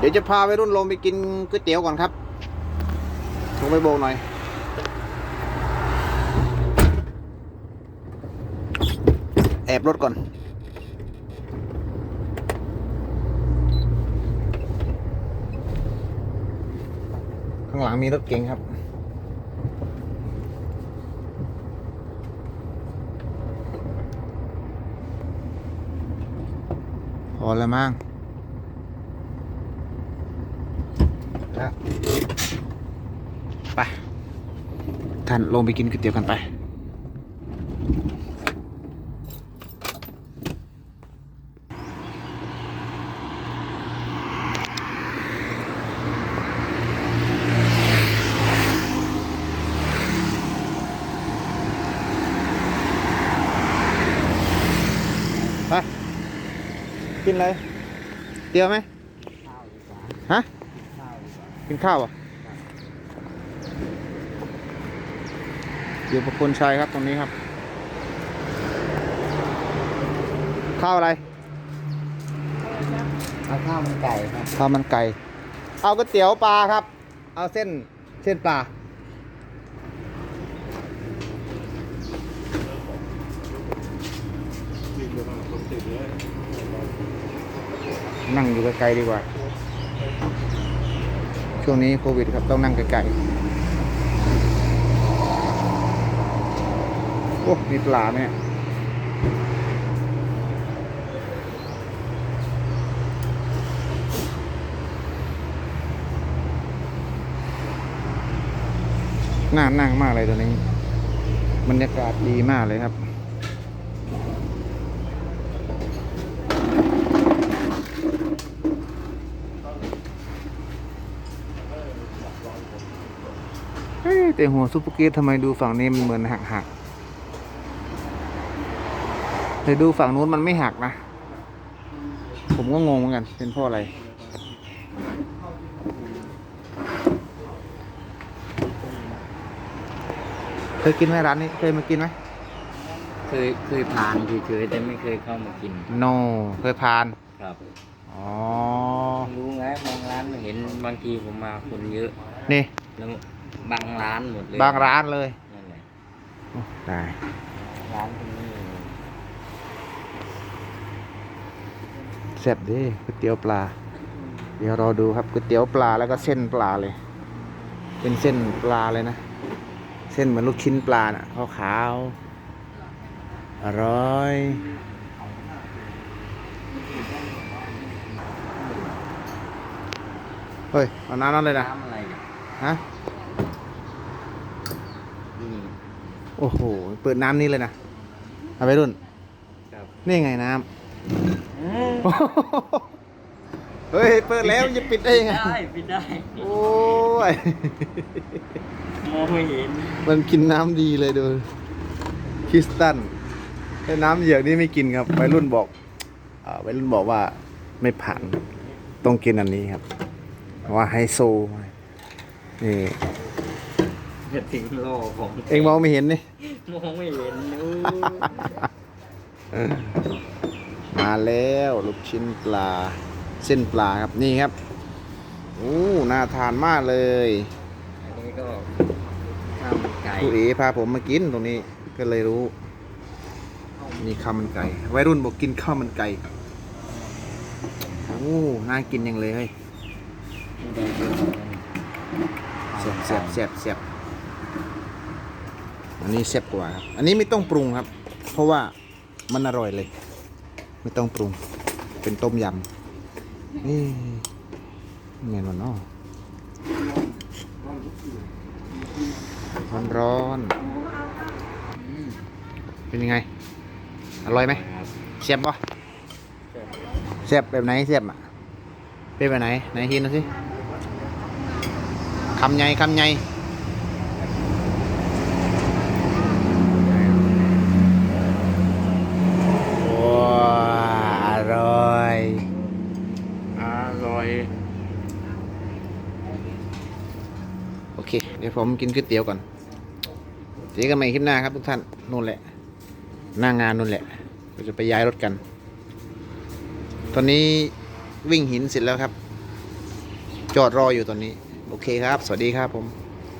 เดี๋ยวจะพาไปรุ่นลงไปกินก๋วยเตี๋ยวก่อนครับลงไปโบกหน่อย แอบรถก่อน ข้างหลังมีรถเก๋งครับพอแล้วมั้ง แล้วไปท่านลงไปกินก๋วยเตี๋ยวกันไปไปกินอะไรเตี๋ยวไหมฮะ กินข้าวเหรอะอยู่ประคุณชัยครับตรงนี้ครับ ข้าวอะไรเอาข้าวมันไก่ครับข้าวมันไก่ เอาก๋วยเตี๋ยวปลาครับ เอาเส้นเส้นปลานั่งอยู่ไกลๆดีกว่า ช่วงนี้โควิดครับต้องนั่งไกลๆโอ้มีปลาไหมเนี่ยน่านั่งมากเลยตัวนี้บรรยากาศดีมากเลยครับ เฮ้ยแต่หัวซุปเปอร์เกตทำไมดูฝั่งนี้มันเหมือนหักหักๆแต่ดูฝั่งนู้นมันไม่หักนะ ผมก็งงเหมือนกัน เป็นเพราะอะไร เคยกินไหมร้านนี้ เคยมากินไหมเคยเคยผ่านเฉยๆแต่ไม่เคยเข้ามากิน โน เคยพาน ครับ อ๋อ รู้ไงบางร้านเห็นบางทีผมมาคนเยอะ นี่ แล้ว บางร้านหมดเลยบางร้านเลยนั่นแหละโอ้ได้ร้านตรงนี้แซ่บดิก๋วยเตี๋ยวปลา เดี๋ยวรอดูครับก๋วยเตี๋ยวปลาแล้วก็เส้นปลาเลย เป็นเส้นปลาเลยนะ เส้นเหมือนลูกชิ้นปลาน่ะขาวๆอร่อยเฮ้ยเอาน้ำนั้นเลยนะ น้ำอะไรเนี่ยฮะ นี่ โอ้โห เปิดน้ำนี้เลยนะเอาไปรุ่น ครับ นี่ไงน้ำ เฮ้ย เปิดแล้วจะปิดได้ยังไง ได้ปิดได้โอ้ย มองไม่เห็นมันกินน้ำดีเลยดูคริสตันแต่น้ำเหยือกนี่ไม่กินครับวัยรุ่นบอกอ่าวัยรุ่นบอกว่าไม่ผ่าน ต้องกินอันนี้ครับ ว่าไฮโซนี่ จะถึงโลกของเองมองไม่เห็นนี่ มองไม่เห็นอู้มาแล้วลูกชิ้นปลาเส้นปลาครับนี่ครับโอ้น่าทานมากเลยอันนี้ก็ข้าวมันไก่ผู้เอ๋พาผมมากินตรงนี้ก็เลยรู้ นี่ข้าวมันไก่วัยรุ่นบอกกินข้าวมันไก่โอ้น่ากินยังเลยเฮ้ยแซ่บแซ่บแซ่บแซ่บ อันนี้แซ่บกว่าครับ อันนี้ไม่ต้องปรุงครับ เพราะว่ามันอร่อยเลย ไม่ต้องปรุง เป็นต้มยำนี่เมนูเนาะร้อนร้อนๆเป็นยังไง อร่อยไหมแซ่บปะแซ่บแบบไหนแซ่บอะเป็นแบบไหนไหนฮินดูสิคำใหญ่คำใหญ่ว้าอร่อย อร่อย โอเค เดี๋ยวผมกินก๋วยเตี๋ยวก่อนเจอกันใหม่คลิปหน้าครับทุกท่านนู่นแหละ หน้างานนู่นแหละเราจะไปย้ายรถกัน ตอนนี้วิ่งหินเสร็จแล้วครับ จอดรออยู่ตอนนี้ โอเคครับ สวัสดีครับผม